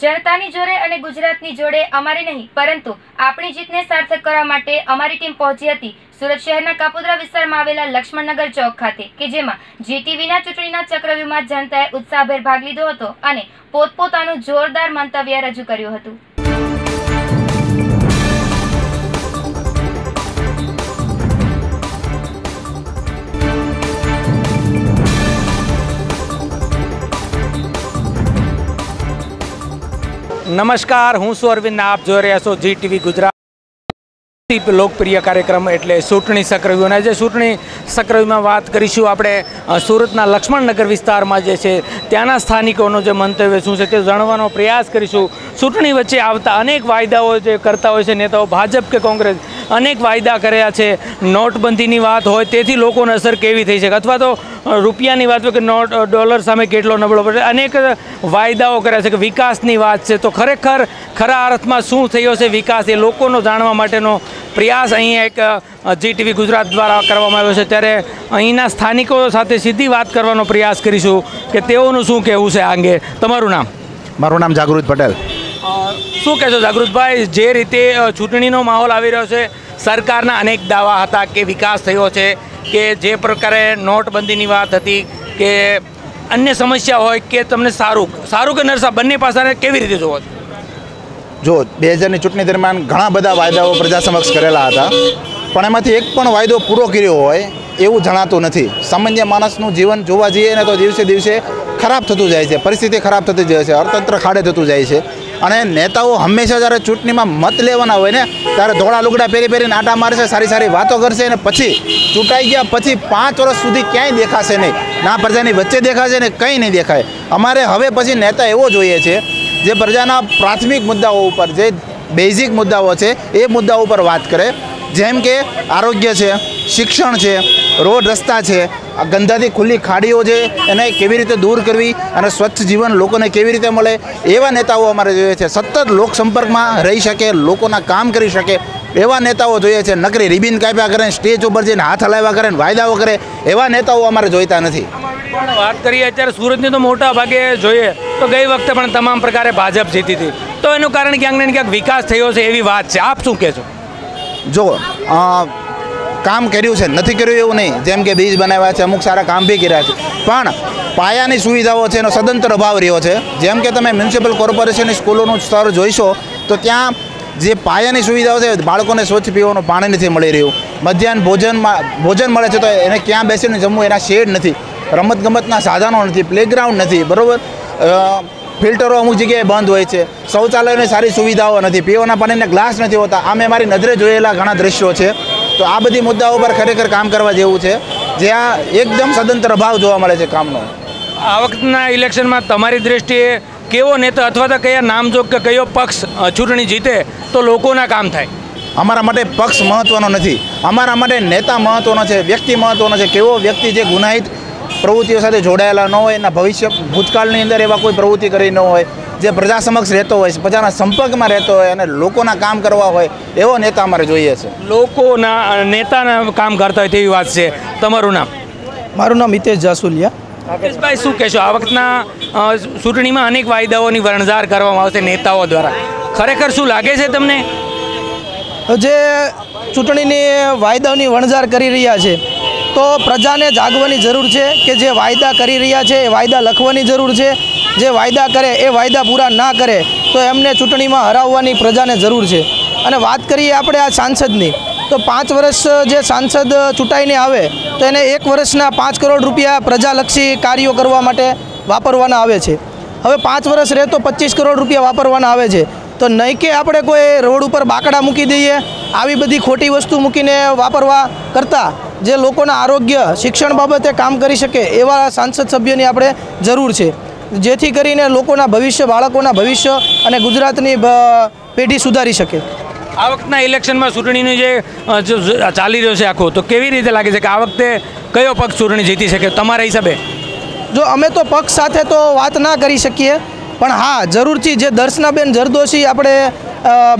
જનતાની જોડે અને ગુજરાતની જોડે અમારી નહીં, પરંતુ આપણી જીતને સાર્થક કરવા માટે અમારી ટીમ પહોંચી હતી સુરત શહેરના કાપોદ્રા વિસ્તારમાં આવેલા લક્ષ્મણનગર ચોક ખાતે, કે જેમાં જીટીવીના ચૂંટણીના ચક્રવ્યૂહમાં જનતાએ ઉત્સાહભેર ભાગ લીધો હતો અને પોતપોતાનું જોરદાર મંતવ્ય રજૂ કર્યું હતું. નમસ્કાર, હું છું અરવિંદ, આપ જોઈ રહ્યા છો જી ટીવી ગુજરાત. લોકપ્રિય કાર્યક્રમ એટલે ચૂંટણી સક્રવ્યૂહ અને જે ચૂંટણી સક્રવ્યુમાં વાત કરીશું આપણે સુરતના લક્ષ્મણનગર વિસ્તારમાં જે છે, ત્યાંના સ્થાનિકોનો જે મંતવ્ય શું છે તે જાણવાનો પ્રયાસ કરીશું. ચૂંટણી વચ્ચે આવતા અનેક વાયદાઓ જે કરતા હોય છે, નેતાઓ ભાજપ કે કોંગ્રેસ અનેક વાયદા કર્યા છે. નોટબંધીની વાત હોય તેથી લોકોને અસર કેવી થઈ શકે? અથવા તો રૂપિયાની વાત હોય કે નોટ ડોલર સામે કેટલો નબળો પડે? અનેક વાયદાઓ કર્યા છે કે વિકાસની વાત છે. તો ખરેખર ખરા અર્થમાં શું થયો છે વિકાસ એ લોકોનો જાણવા માટેનો પ્રયાસ અહીંયા એક જી ટીવી ગુજરાત દ્વારા કરવામાં આવ્યો છે. ત્યારે અહીંના સ્થાનિકો સાથે સીધી વાત કરવાનો પ્રયાસ કરીશું કે તેઓનું શું કહેવું છે આ અંગે? તમારું નામ? મારું નામ જાગૃત પટેલ. શું કહેશો જાગૃતભાઈ, જે રીતે ચૂંટણીનો માહોલ આવી રહ્યો છે, સરકારના અનેક દાવા હતા કે વિકાસ થયો છે, કે જે પ્રકારે નોટબંધીની વાત હતી, કે અન્ય સમસ્યા હોય કે તમને સારું સારું કે નરસા, બંને પાસાને કેવી રીતે જોવો છો? જો બે હજારની ચૂંટણી દરમિયાન ઘણા બધા વાયદાઓ પ્રજા સમક્ષ કરેલા હતા, પણ એમાંથી એક પણ વાયદો પૂરો કર્યો હોય એવું જણાતું નથી. સામાન્ય માણસનું જીવન જોવા જઈએ ને તો દિવસે દિવસે ખરાબ થતું જાય છે, પરિસ્થિતિ ખરાબ થતી જાય છે, અર્થતંત્ર ખાડે થતું જાય છે. અને નેતાઓ હંમેશા જ્યારે ચૂંટણીમાં મત લેવાના હોય ને, ત્યારે ધોળા લુગડા પહેરી પહેરીને આટા મારશે, સારી સારી વાતો કરશે અને પછી ચૂંટાઈ ગયા પછી પાંચ વર્ષ સુધી ક્યાંય દેખાશે નહીં. ના પ્રજાની વચ્ચે દેખાશે ને કંઈ નહીં દેખાય. અમારે હવે પછી નેતા એવો જોઈએ છે, જે પ્રજાના પ્રાથમિક મુદ્દાઓ ઉપર, જે બેઝિક મુદ્દાઓ છે, એ મુદ્દાઓ ઉપર વાત કરે. જેમ કે આરોગ્ય છે, શિક્ષણ છે, રોડ રસ્તા છે આ ગંદાથી ખુલ્લી ખાડીઓ છે એને કેવી રીતે દૂર કરવી અને સ્વચ્છ જીવન લોકોને કેવી રીતે મળે એવા નેતાઓ અમારે જોઈએ છે. સતત લોક સંપર્કમાં રહી શકે લોકોના કામ કરી શકે એવા નેતાઓ જોઈએ છે. નકરી રિબિન કાપ્યા કરે સ્ટેજ ઉપર જઈને હાથ હલાવ્યા કરે ને વાયદાઓ કરે એવા નેતાઓ અમારે જોઈતા નથી. પણ વાત કરીએ અત્યારે સુરતની તો મોટા ભાગે જોઈએ તો ગઈ વખતે પણ તમામ પ્રકારે ભાજપ જીતી હતી. તો એનું કારણ ક્યાંક ને ક્યાંક વિકાસ થયો છે એવી વાત છે. આપ શું કહેશો? જો કામ કર્યું છે, નથી કર્યું એવું નહીં. જેમ કે બીજ બનાવ્યા છે, અમુક સારા કામ બી કર્યા છે. પણ પાયાની સુવિધાઓ છે, એનો સદંતર અભાવ રહ્યો છે. જેમ કે તમે મ્યુનિસિપલ કોર્પોરેશનની સ્કૂલોનું સ્તર જોઈશો, તો ત્યાં જે પાયાની સુવિધાઓ છે, બાળકોને સ્વચ્છ પીવાનું પાણી નથી મળી રહ્યું. મધ્યાહન ભોજનમાં, ભોજન મળે છે, તો એને ક્યાં બેસીને જમવું, એના શેડ નથી. રમતગમતના સાધનો નથી પ્લેગ્રાઉન્ડ નથી, બરાબર? ફિલ્ટરો અમુક જગ્યાએ બંધ હોય છે. શૌચાલયની સારી સુવિધાઓ નથી, પીવાના પાણીના ગ્લાસ નથી હોતા. આ મેં મારી નજરે જોયેલા ઘણા દ્રશ્યો છે. તો આ બધી મુદ્દાઓ પર ખરેખર કામ કરવા જેવું છે જ્યાં એકદમ સદંતર અભાવ જોવા મળે છે કામનો. આ વખતના ઇલેક્શનમાં તમારી દ્રષ્ટિએ કેવો નેતા અથવા તો કયા નામજોગ કે કયો પક્ષ ચૂંટણી જીતે તો લોકોના કામ થાય? અમારા માટે પક્ષ મહત્ત્વનો નથી. અમારા માટે નેતા મહત્ત્વનો છે વ્યક્તિ મહત્ત્વનો છે. કેવો વ્યક્તિ જે ગુનાહિત પ્રવૃત્તિઓ સાથે જોડાયેલા ન હોય એના ભવિષ્ય ભૂતકાળની અંદર એવા કોઈ પ્રવૃત્તિ કરી ન હોય જે પ્રજા સમક્ષ રહેતો હોય પ્રજાના સંપર્કમાં રહેતો હોય અને લોકોના કામ કરવા હોય એવો નેતા અમારે જોઈએ છે. લોકોના નેતાના કામ કરતા હોય તેવી વાત છે. તમારું નામ? મારું નામ હિતેશ જાસુલિયા. રાકેશભાઈ શું કહેશો? આ વખતના ચૂંટણીમાં અનેક વાયદાઓની વણઝાર કરવામાં આવશે નેતાઓ દ્વારા. ખરેખર શું લાગે છે તમને? જે ચૂંટણીની વાયદાઓની વણઝાર કરી રહ્યા છે તો પ્રજાને જાગવાની જરૂર છે કે જે વાયદા કરી રહ્યા છે, એ વાયદા લખવાની જરૂર છે. જે વાયદા કરે, એ વાયદા પૂરા ના કરે, તો એમને ચૂંટણીમાં હરાવવાની પ્રજાને જરૂર છે. અને વાત કરીએ આપણે આ સાંસદની, તો પાંચ વર્ષ જે સાંસદ ચૂંટાઈને આવે, તો એને એક વર્ષના પાંચ કરોડ રૂપિયા પ્રજાલક્ષી કાર્યો કરવા માટે વાપરવાના આવે છે. હવે પાંચ વર્ષ રહે તો પચીસ કરોડ રૂપિયા વાપરવાના આવે છે. તો નહીં કે આપણે કોઈ રોડ ઉપર બાકડા મૂકી દઈએ, આવી બધી ખોટી વસ્તુ મૂકીને વાપરવા કરતાં જે લોકોના આરોગ્ય શિક્ષણ બાબતે કામ કરી શકે એવા સાંસદ સભ્યની આપણે જરૂર છે. જેથી કરીને લોકોના ભવિષ્ય બાળકોના ભવિષ્ય અને ગુજરાતની પેઢી સુધારી શકે. આ વખતના ઇલેક્શનમાં ચૂંટણીનું જે ચાલી રહ્યો છે આખું તો કેવી રીતે લાગે છે કે આ વખતે કયો પક્ષ ચૂંટણી જીતી શકે તમારા હિસાબે? જો અમે તો પક્ષ સાથે તો વાત ના કરી શકીએ પણ હા જરૂરથી જે દર્શનાબેન જરદોશી આપણે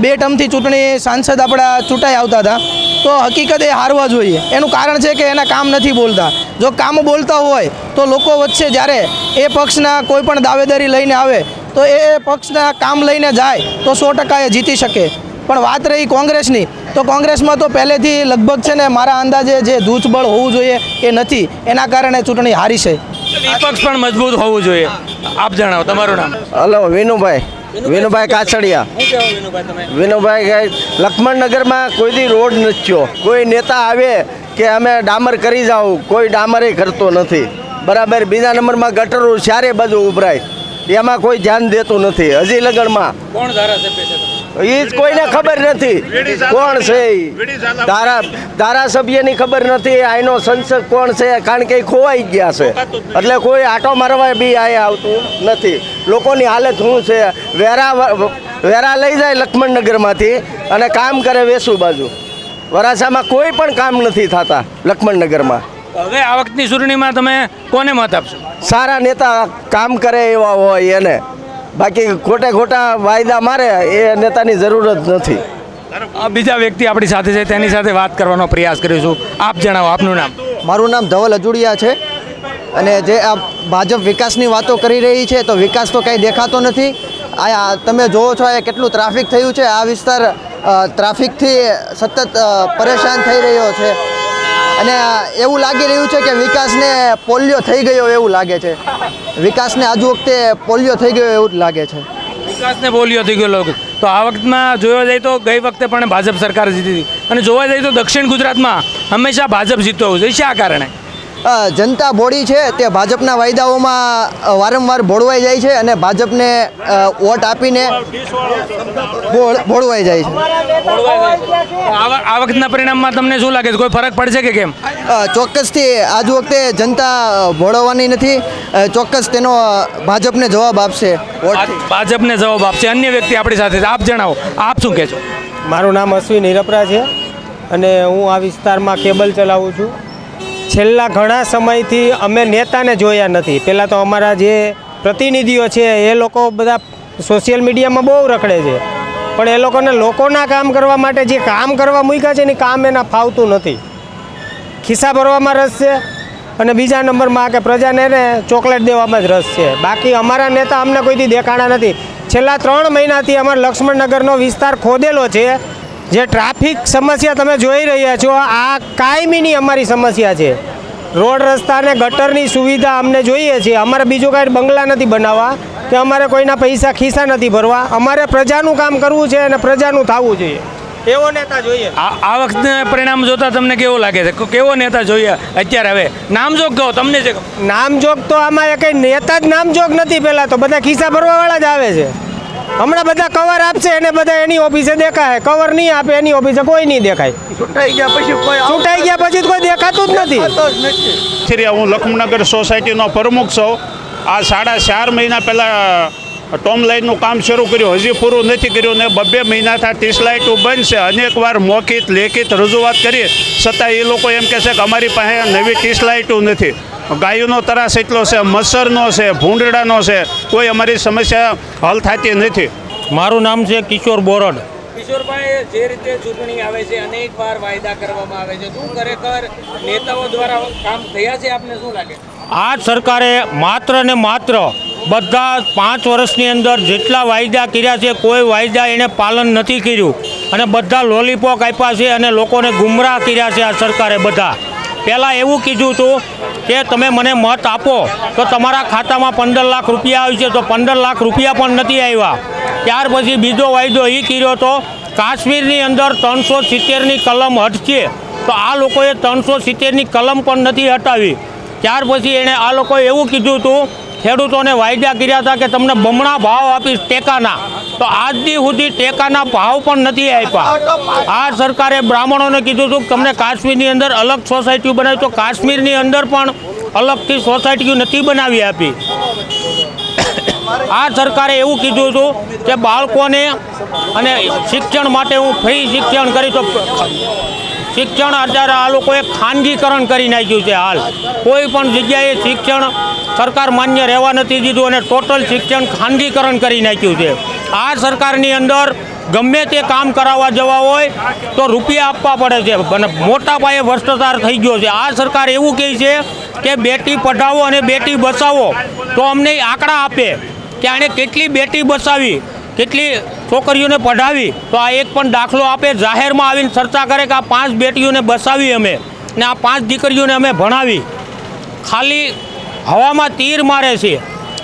બે ટર્મથી ચૂંટણી સાંસદ આપણા ચૂંટાઈ આવતા હતા તો હકીકત એ હારવા જોઈએ. એનું કારણ છે કે એના કામ નથી બોલતા. જો કામ બોલતા હોય, તો લોકો વચ્ચે જ્યારે એ પક્ષના કોઈ પણ દાવેદારી લઈને આવે, તો એ પક્ષના કામ લઈને જાય, તો સો ટકા એ જીતી શકે. પણ વાત રહી કોંગ્રેસની, તો કોંગ્રેસમાં તો પહેલેથી લગભગ છે ને મારા અંદાજે જે જૂથબળ હોવું જોઈએ એ નથી. એના કારણે ચૂંટણી હારી છે. વિપક્ષ પણ મજબૂત હોવું જોઈએ. આપ જણાવો તમારું નામ? હલો વિનુભાઈ. વિનુભાઈ કાછડિયા. વિનુભાઈ લક્ષ્મણનગરમાં કોઈ દી રોડ નથી થયો. કોઈ નેતા આવે કે અમે ડામર કરી જાઉં કોઈ ડામરે કરતો નથી. બરાબર બીજા નંબરમાં ગટરો ચારે બાજુ ઉભરાય. એમાં કોઈ ધ્યાન દેતું નથી. હજી લગનમાં. કોણ ધારાસભ્ય છે? એ જ કોઈને ખબર નથી. કોણ છે? ધારા ધારાસભ્યની ખબર નથી. આનો સંસદ કોણ છે? કારણ કે ખોવાઈ ગયા છે. એટલે કોઈ આટો મારવા બી આ આવતું નથી. લોકોની હાલત શું છે? વેરા વેરા લઈ જાય લક્ષ્મણનગરમાંથી અને કામ કરે વેસુ બાજુ. વરાછામાં કોઈ પણ કામ નથી થતા લક્ષ્મણનગરમાં હવે આ વખતની ચૂંટણીમાં તમે કોને મત આપશો? સારા નેતા કામ કરે એવા હોય એને. બાકી ખોટે ખોટા વાયદા મારે એ નેતાની જરૂર જ નથી. આ બીજા વ્યક્તિ આપણી સાથે છે તેની સાથે વાત કરવાનો પ્રયાસ કરીશું આપ જણાવો આપનું નામ? મારું નામ ધવલ અજુડિયા છે અને જે આ ભાજપ વિકાસની વાતો કરી રહી છે તો વિકાસ તો કંઈ દેખાતો નથી. આ તમે જોવો છો એ કેટલું ટ્રાફિક થયું છે આ વિસ્તાર ટ્રાફિકથી સતત પરેશાન થઈ રહ્યો છે. અને એવું લાગી રહ્યું છે કે વિકાસને પોલિયો થઈ ગયો એવું લાગે છે. વિકાસને આજુ વખતે પોલિયો થઈ ગયો એવું જ લાગે છે. વિકાસને પોલિયો થઈ ગયો તો આ વખતમાં જોવા જાય તો ગઈ વખતે પણ ભાજપ સરકાર જીતી હતી. અને જોવા જાય તો દક્ષિણ ગુજરાતમાં હંમેશા ભાજપ જીતતો હોય છે. શા કારણે? જનતા બોડી છે તે ભાજપના વાયદાઓમાં વારંવાર ભોળવાઈ જાય છે અને ભાજપને વોટ આપીને ભોળવાઈ જાય છે. આ વખતના પરિણામમાં તમને શું લાગે છે? કોઈ ફરક પડશે કે કેમ? ચોક્કસથી આજ વખતે જનતા ભોળવવાની નથી. ચોક્કસ તેનો ભાજપને જવાબ આપશે ભાજપને જવાબ આપશે. અન્ય વ્યક્તિ આપણી સાથે આપ જણાવો. આપ શું કહેશો? મારું નામ અશ્વિન હિરપરા છે અને હું આ વિસ્તારમાં કેબલ ચલાવું છું. છેલ્લા ઘણા સમયથી અમે નેતાને જોયા નથી. પહેલાં તો અમારા જે પ્રતિનિધિઓ છે, એ લોકો બધા સોશિયલ મીડિયામાં બહુ રખડે છે. પણ એ લોકોને લોકોના કામ કરવા માટે જે કામ કરવા મૂક્યા છે ને કામ એના ફાવતું નથી. ખિસ્સા ભરવામાં રસ છે અને બીજા નંબરમાં કે પ્રજાને ને ચોકલેટ દેવામાં જ રસ છે. બાકી અમારા નેતા અમને કોઈથી દેખાણા નથી. છેલ્લા ત્રણ મહિનાથી અમારા લક્ષ્મણનગરનો વિસ્તાર ખોદેલો છે. જે ટ્રાફિક સમસ્યા તમે જોઈ રહ્યા છો આ કાયમીની અમારી સમસ્યા છે. રોડ રસ્તા અને ગટરની સુવિધા અમને જોઈએ છે. અમારે બીજું કાંઈ બંગલા નથી બનાવવા કે અમારે કોઈના પૈસા ખિસ્સા નથી ભરવા. અમારે પ્રજાનું કામ કરવું છે અને પ્રજાનું થવું જોઈએ. એવો નેતા જોઈએ. આ વખતે પરિણામ જોતા તમને કેવો લાગે છે? કેવો નેતા જોઈએ અત્યારે હવે? નામજોગ કહો તમને છે નામજોગ તો આમાં એ કંઈ નેતા જ નામજોગ નથી પહેલાં તો. બધા ખિસ્સા ભરવાવાળા જ આવે છે. હમણાં બધા કવર આપશે એને બધા એની ઓફિસે દેખાય. કવર નહીં આપે એની ઓફિસે કોઈ નહીં દેખાય. છૂટાઈ ગયા પછી કોઈ ચૂંટાઈ ગયા પછી તો કોઈ દેખાતું જ નથી. હું લખમનગર સોસાયટીનો પ્રમુખ છું. આ સાડા ચાર મહિના પહેલાં ટોમ લાઇનનું કામ શરૂ કર્યું. હજી પૂરું નથી કર્યું ને બબ્બે મહિનાથી ત્રીસ લાઇટો બંધ છે. અનેકવાર મૌખિત લેખિત રજૂઆત કરી. છતાં એ લોકો એમ કહે છે કે અમારી પાસે નવી ત્રીસ લાઇટો નથી. ગાયોનો તરાસ એટલો છે મચ્છરનો છે ભૂંડડાનો છે કોઈ અમારી સમસ્યા હલ થતી નથી. મારું નામ છે કિશોર બોરડ. કિશોરભાઈ જે રીતે ચૂંટણી આવે છે અનેક વાર વાયદા કરવામાં આવે છે. શું ખરેખર નેતાઓ દ્વારા કામ થયા છે આપને શું લાગે? આ સરકારે માત્ર ને માત્ર બધા પાંચ વર્ષની અંદર જેટલા વાયદા કર્યા છે કોઈ વાયદા એણે પાલન નથી કર્યું. અને બધા લોલીપોપ આપ્યા છે અને લોકોને ગુમરાહ કર્યા છે આ સરકારે બધા. પહેલાં એવું કીધું હતું કે તમે મને મત આપો, તો તમારા ખાતામાં પંદર લાખ રૂપિયા આવશે તો પંદર લાખ રૂપિયા પણ નથી આવ્યા. ત્યાર પછી બીજો વાયદો એ કર્યો હતો કાશ્મીરની અંદર ત્રણસો સિત્તેરની કલમ હટશે તો આ લોકોએ ત્રણસો સિત્તેરની કલમ પણ નથી હટાવી. ત્યાર પછી એણે આ લોકોએ એવું કીધું હતું, ખેડૂતોને વાયદા કર્યા હતા કે તમને બમણા ભાવ આપીશ ટેકાના. તો આજ સુધી ટેકાના ભાવ પણ નથી આપ્યા. આ સરકારે બ્રાહ્મણોને કીધું હતું તમને કાશ્મીરની અંદર અલગ સોસાયટીઓ બનાવી. તો કાશ્મીરની અંદર પણ અલગથી સોસાયટીઓ નથી બનાવી આપી. આ સરકારે એવું કીધું હતું કે બાળકોને અને શિક્ષણ માટે હું ફ્રી શિક્ષણ કરી તો શિક્ષણ અત્યારે આ લોકોએ ખાનગીકરણ કરી નાખ્યું છે હાલ. કોઈ પણ જગ્યાએ શિક્ષણ સરકાર માન્ય રહેવા નથી દીધું અને ટોટલ શિક્ષણ ખાનગીકરણ કરી નાખ્યું છે. આ સરકારની અંદર ગમે તે કામ કરાવવા જવા હોય તો રૂપિયા આપવા પડે છે અને મોટા પાયે ભ્રષ્ટાચાર થઈ ગયો છે. આ સરકાર એવું કહે છે કે બેટી પઢાવો અને બેટી બચાવો તો અમને આંકડા આપે કે આણે કેટલી બેટી બસાવી કેટલી છોકરીઓને પઢાવી, તો આ એક પણ દાખલો આપે. જાહેરમાં આવીને ચર્ચા કરે કે આ પાંચ બેટીઓને બસાવી અમે ને આ પાંચ દીકરીઓને અમે ભણાવી. ખાલી હવામાં તીર મારે છે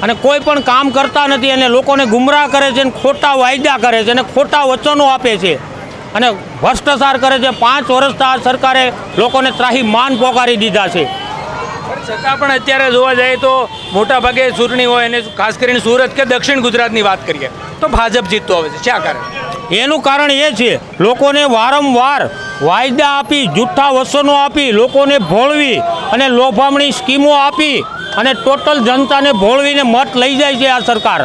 અને કોઈ પણ કામ કરતા નથી અને લોકોને ગુમરાહ કરે છે અને ખોટા વાયદા કરે છે અને ખોટા વચનો આપે છે અને ભ્રષ્ટાચાર કરે છે. પાંચ વર્ષથી આ સરકારે લોકોને ત્રાહી માન પોકારી દીધા છે. છતાં પણ અત્યારે જોવા જઈએ તો મોટાભાગે ચૂંટણી હોય અને ખાસ કરીને સુરત કે દક્ષિણ ગુજરાતની વાત કરીએ તો ભાજપ જીતતો આવે છે. શા કારણ? એનું કારણ એ છે લોકોને વારંવાર વાયદા આપી જૂઠા વસનો આપી લોકોને ભોળવી અને લોભામણી સ્કીમો આપી અને ટોટલ જનતાને ભોળવીને મત લઈ જાય છે આ સરકાર.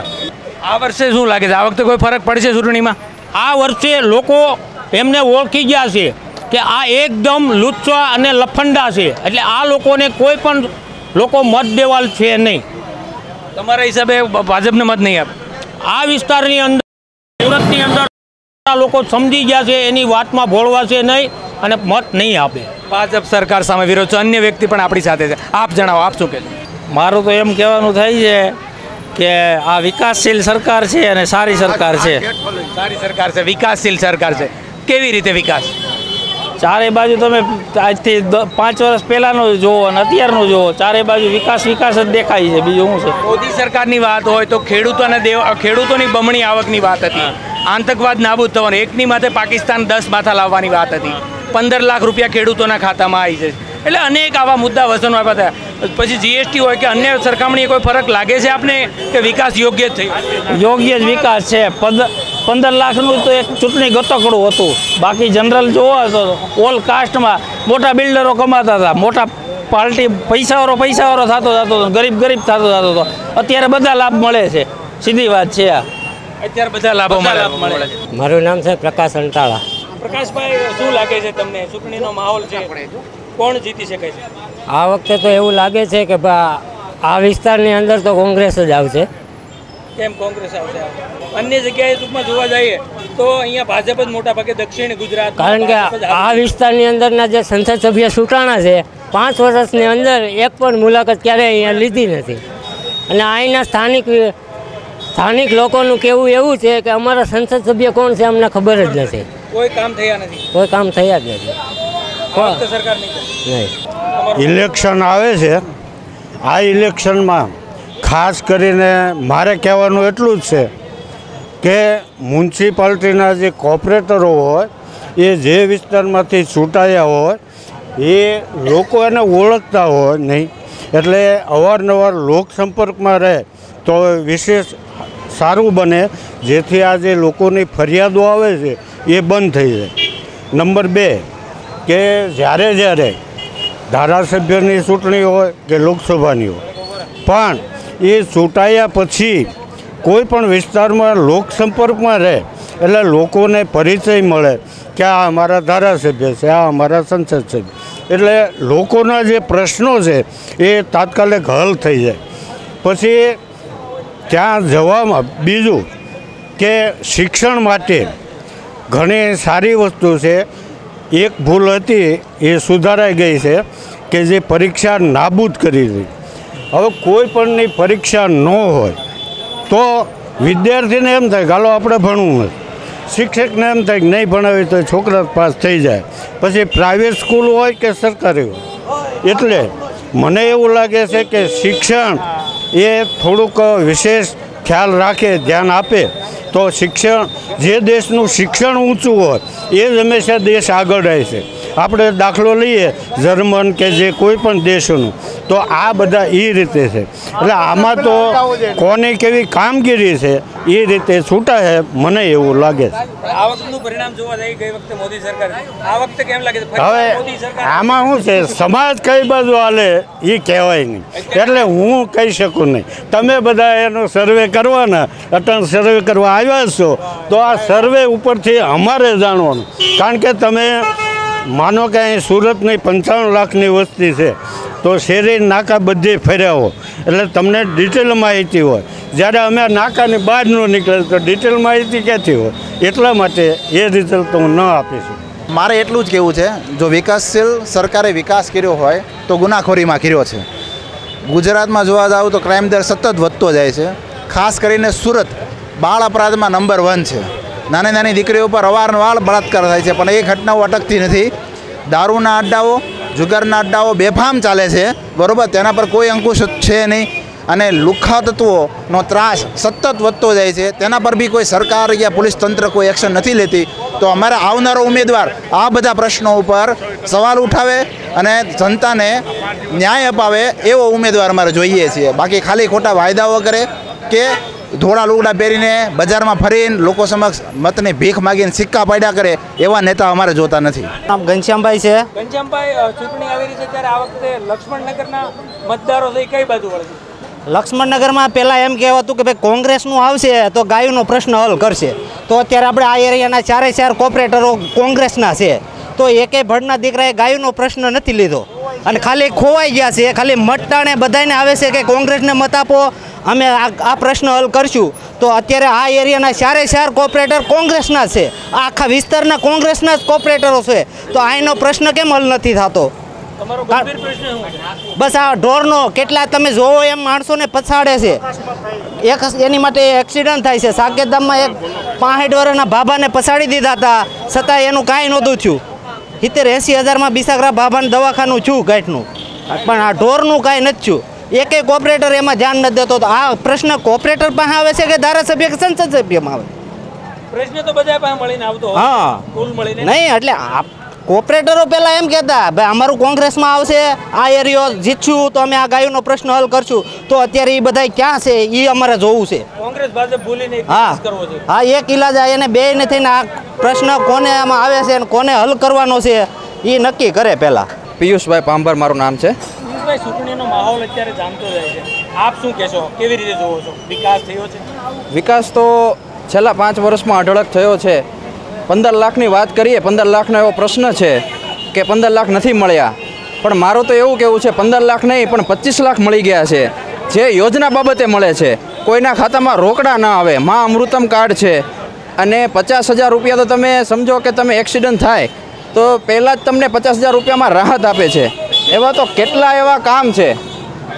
આ વર્ષે શું લાગે છે? આ વખતે કોઈ ફરક પડશે ચૂંટણીમાં? આ વર્ષે લોકો એમને ઓળખી ગયા છે કે આ એકદમ લુચ્ચા અને લફંડા છે. એટલે આ લોકોને કોઈ પણ લોકો મત દેવાલ છે નહીં. તમારા હિસાબે ભાજપને મત નહીં આપે? આ વિસ્તારની અંદર સુરતની અંદર લોકો સમજી ગયા છે એની વાતમાં ભોળવાશે નહીં અને મત નહીં આપે. ભાજપ સરકાર સામે વિરોધ છે અન્ય વ્યક્તિ પણ આપણી સાથે છે. આપ જણાવો આપ શું કહેશો? મારું તો એમ કહેવાનું થાય છે કે આ વિકાસશીલ સરકાર છે અને સારી સરકાર છે. સારી સરકાર છે વિકાસશીલ સરકાર છે. કેવી રીતે વિકાસ? ચારે બાજુ તમે આજથી પાંચ વર્ષ પહેલાંનું જુઓ અને અત્યારનું જુઓ ચારે બાજુ વિકાસ વિકાસ જ દેખાય છે. બીજું શું છે? મોદી સરકારની વાત હોય તો ખેડૂતોને દેવ ખેડૂતોની બમણી આવકની વાત હતી. આતંકવાદ નાબૂદ થવાનો. એકની માથે પાકિસ્તાન દસ માથા લાવવાની વાત હતી. પંદર લાખ રૂપિયા ખેડૂતોના ખાતામાં આવી છે. એટલે અનેક આવા મુદ્દા વસનો આવ્યા હતા. પછી જીએસટી હોય કે અન્ય સરખામણીએ કોઈ ફરક લાગે છે આપને? કે વિકાસ યોગ્ય જ થયો? યોગ્ય જ વિકાસ છે. પંદર પંદર લાખનું તો એક ચૂંટણી ગતકડું હતું. બાકી જનરલ જોવો તો ઓલ કાસ્ટમાં મોટા બિલ્ડરો કમાતા હતા. મોટા પાર્ટી પૈસાવાળો પૈસાવાળો થતો જતો હતો. ગરીબ ગરીબ થતો થતો હતો. અત્યારે બધા લાભ મળે છે. સીધી વાત છે આ. અત્યારે બધા લાભો મળે. મળે છે. મારું નામ છે પ્રકાશ અંટાળા પ્રકાશભાઈ શું લાગે છે તમને? ચૂંટણીનો માહોલ છે. કોણ જીતી શકે છે? આ વખતે તો એવું લાગે છે કે આ વિસ્તારની અંદર તો કોંગ્રેસ જ આવશે. કેમ કોંગ્રેસ આવશે અન્ય જગ્યાએ ટૂંકમાં જોવા જઈએ તો અહીંયા ભાજપ જ મોટા ભાગે દક્ષિણ ગુજરાત કારણ કે આ વિસ્તારની અંદરના જે સંસદ સભ્ય ચૂંટાણા છે પાંચ વર્ષની અંદર એક પણ મુલાકાત ક્યારેય અહીંયા લીધી નથી. અને અહીંના સ્થાનિક સ્થાનિક લોકોનું કહેવું એવું છે કે અમારા સંસદ સભ્ય કોણ છે અમને ખબર જ નથી. કોઈ કામ થયા નથી. કોઈ કામ થયા જ નથી. સરકાર નહીં ઇલેક્શન આવે છે. આ ઇલેક્શનમાં ખાસ કરીને મારે કહેવાનું એટલું જ છે કે મ્યુનિસિપાલિટીના જે કોર્પોરેટરો હોય, એ જે વિસ્તારમાંથી ચૂંટાયા હોય, એ લોકો એને ઓળખતા હોય નહીં. એટલે અવારનવાર લોકસંપર્કમાં રહે તો વિશેષ સારું બને, જેથી આ જે લોકોની ફરિયાદો આવે છે, એ બંધ થઈ જાય. નંબર બે, કે જ્યારે જ્યારે ધારાસભ્યની ચૂંટણી હોય કે લોકસભાની હોય. પણ એ ચૂંટાયા પછી કોઈ પણ વિસ્તારમાં લોકસંપર્કમાં રહે એટલે લોકોને પરિચય મળે કે આ અમારા ધારાસભ્ય છે, આ અમારા સંસદ છે. એટલે લોકોના જે પ્રશ્નો છે એ તાત્કાલિક હલ થઈ જાય. પછી ત્યાં જવામાં બીજું કે શિક્ષણ માટે ઘણી સારી વસ્તુ છે. એક ભૂલ હતી, એ સુધારાઈ ગઈ છે કે જે પરીક્ષા નાબૂદ કરી હતી. હવે કોઈ પણની પરીક્ષા ન હોય, તો વિદ્યાર્થીને એમ થાય કે હાલો આપણે ભણવું હોય. શિક્ષકને એમ થાય કે નહીં ભણાવી તો છોકરા પાસ થઈ જાય. પછી પ્રાઇવેટ સ્કૂલ હોય કે સરકારી હોય? એટલે મને એવું લાગે છે કે શિક્ષણ એ થોડુંક વિશેષ ખ્યાલ રાખે, ધ્યાન આપે. તો શિક્ષણ, જે દેશનું શિક્ષણ ઊંચું હોય, એ જ હંમેશા દેશ આગળ રહે છે. આપણે દાખલો લઈએ જર્મન કે જે કોઈ પણ દેશોનું તો આ બધા એ રીતે છે. એટલે આમાં તો કોની કેવી કામગીરી છે એ રીતે છૂટા છે મને એવું લાગે છે. હવે આમાં શું છે સમાજ કઈ બાજુ હાલે એ કહેવાય નહીં. એટલે હું કહી શકું નહીં. તમે બધા એનો સર્વે કરવાના અટલ સર્વે કરવા આવ્યા છો તો આ સર્વે ઉપરથી અમારે જાણવાનું. કારણ કે તમે માનો કે અહીં સુરતની પંચાણું લાખની વસ્તી છે, તો શેરી નાકા બધે ફર્યા એટલે તમને ડિટેલ માહિતી હોય. જ્યારે અમે નાકાની બહાર ન નીકળે તો ડિટેલ માહિતી ક્યાંથી હોય? એટલા માટે એ રિઝલ્ટ હું ન આપી મારે એટલું જ કહેવું છે, જો વિકાસશીલ સરકારે વિકાસ કર્યો હોય, તો ગુનાખોરીમાં કર્યો છે. ગુજરાતમાં જોવા જાવ તો ક્રાઇમ દર સતત વધતો જાય છે. ખાસ કરીને સુરત, બાળ અપરાધમાં નંબર વન છે. નાની નાની દીકરીઓ પર અવારનવાર બળાત્કાર થાય છે, પણ એ ઘટનાઓ અટકતી નથી. દારૂના અડ્ડાઓ, જુગારના અડ્ડાઓ બેફામ ચાલે છે, બરોબર? તેના પર કોઈ અંકુશ છે નહીં. અને લુખા તત્વોનો ત્રાસ સતત વધતો જાય છે. તેના પર બી કોઈ સરકાર યા પોલીસ તંત્ર કોઈ એક્શન નથી લેતી. તો અમારે આવનારો ઉમેદવાર આ બધા પ્રશ્નો ઉપર સવાલ ઉઠાવે અને જનતાને ન્યાય અપાવે એવો ઉમેદવાર અમારે જોઈએ છીએ. બાકી ખાલી ખોટા વાયદાઓ કરે કે ધોળા લુગડા પહેરીને બજારમાં ફરીને લોકો સમક્ષ મતની ભીખ માગીને સિક્કા પાડ્યા કરે એવા નેતા અમારે જોતા નથી. નામ ઘનશ્યામભાઈ છે. ઘનશ્યામભાઈ ચૂંટણી આવી રહી છે ત્યારે આ વખતે લક્ષ્મણનગરના મતદારો છે કઈ બાજુ વળે લક્ષ્મણનગરમાં પહેલાં એમ કહેવાતું કે ભાઈ કોંગ્રેસનું આવશે તો ગાયોનો પ્રશ્ન હલ કરશે. તો અત્યારે આપણે આ એરિયાના ચારે ચાર કોર્પોરેટરો કોંગ્રેસના છે. તો એકે ભડના દીકરાએ ગાયોનો પ્રશ્ન નથી લીધો. અને ખાલી ખોવાઈ ગયા છે. ખાલી મતદાણે બધાને આવે છે કે કોંગ્રેસને મત આપો. અમે આ આ પ્રશ્ન હલ કરશું. તો અત્યારે આ એરિયાના ચારે ચાર કોર્પોરેટર કોંગ્રેસના છે. આ આખા વિસ્તારના કોંગ્રેસના જ કોર્પોરેટરો છે. તો આનો પ્રશ્ન કેમ હલ નથી થતો? બસ આ ઢોરનો કેટલા તમે જોવો એમ માણસોને પછાડે છે. એક એની માટે એક્સિડન્ટ થાય છે. સાકેતધામમાં એક પાંસઠ વર્ષના ભાભાને પછાડી દીધા હતા. છતાં એનું કાંઈ નહોતું થયું. સિત્તેર એંસી હજારમાં બિસાગરા ભાભાને દવાખાનું છું ગાંઠનું પણ આ ઢોરનું કાંઈ નથી થયું. એકેય ઓપરેટર એમાં ધ્યાન નથી દેતો. તો આ પ્રશ્ન કોર્પોરેટર પાસે આવે છે કે ધારાસભ્ય કે સંસદ સભ્યમાં આવે? પ્રશ્ન તો બધા પાસે મળીને આવતો હા. નહીં એટલે આ કોર્પોરેટરો પહેલાં એમ કહેતા ભાઈ અમારું કોંગ્રેસમાં આવશે આ એરિયો જીતશું તો અમે આ ગાયોનો પ્રશ્ન હલ કરશું. તો અત્યારે એ બધા ક્યાં છે? એ અમારે જોવું છે. હા. વિકાસ કરવો છે. હા એક ઇલાજ આ એને બે ને થઈને આ પ્રશ્ન કોને આમાં આવે છે અને કોને હલ કરવાનો છે એ નક્કી કરે પહેલાં. પિયુષભાઈ પાંભર મારું નામ છે. પિયુષભાઈ ચૂંટણીનો માહોલ અત્યારે જામતો જાય છે. આપ શું કહેશો? કેવી રીતે જોવો છો? વિકાસ થયો છે? વિકાસ તો છેલ્લા પાંચ વર્ષમાં અઢળક થયો છે. પંદર લાખની વાત કરીએ, પંદર લાખનો એવો પ્રશ્ન છે કે પંદર લાખ નથી મળ્યા. પણ મારું તો એવું કહેવું છે, પંદર લાખ નહીં, પણ પચીસ લાખ મળી ગયા છે. જે યોજના બાબતે મળે છે, કોઈના ખાતામાં રોકડા ન આવે, મા અમૃતમ કાર્ડ છે. અને પચાસ હજાર રૂપિયા તો તમે સમજો કે તમે એક્સિડન્ટ થાય, તો પહેલાં જ તમને પચાસ હજાર રૂપિયામાં રાહત આપે છે. એવા તો કેટલા એવા કામ છે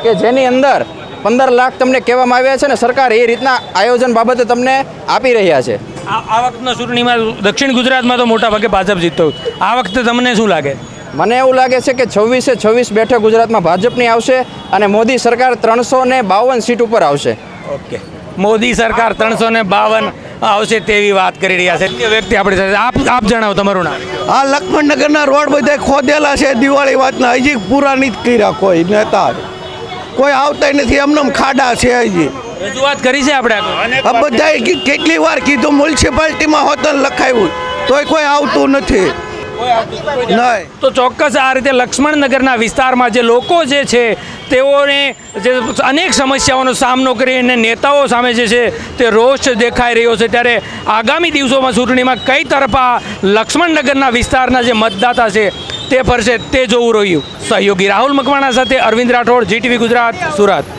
કે જેની અંદર પંદર લાખ તમને કહેવામાં આવ્યા છે ને સરકાર એ રીતના આયોજન બાબતે તમને આપી રહ્યા છે. આ આ વખતના ચૂંટણીમાં દક્ષિણ ગુજરાતમાં તો મોટા ભાગે ભાજપ જીતતો આ વખતે તમને શું લાગે? મને એવું લાગે છે કે છવ્વીસે છવ્વીસ બેઠક ગુજરાતમાં ભાજપની આવશે અને મોદી સરકાર ત્રણસો ને બાવન સીટ ઉપર આવશે. ઓકે. મોદી સરકાર ત્રણસો ને બાવન આવશે તેવી વાત કરી રહ્યા છે. અન્ય વ્યક્તિ આપણી સાથે આપ આપ જણાવો તમારું નામ. આ લક્ષ્મણનગરના રોડ બધા ખોદેલા છે દિવાળી વાતના. હજી પૂરા નથી કર્યા કોઈ નેતા કોઈ આવતા નથી. એમને ખાડા છે હજી. રજૂઆત કરી છે આપણે આ બધાએ કેટલી વાર કીધું મ્યુનિસિપાલિટીમાં હોત લખાયું. તોય કોઈ આવતું નથી. તો ચોક્કસ આ રીતે લક્ષ્મણનગરના વિસ્તારમાં જે લોકો જે છે તેઓને જે અનેક સમસ્યાઓનો સામનો કરીને નેતાઓ સામે જે છે તે રોષ દેખાઈ રહ્યો છે. ત્યારે આગામી દિવસોમાં ચૂંટણીમાં કઈ તરફ આ લક્ષ્મણનગરના વિસ્તારના જે મતદાતા છે તે ફરશે તે જોવું રહ્યું. સહયોગી રાહુલ મકવાણા સાથે અરવિંદ રાઠોડ જીટીવી ગુજરાત સુરત.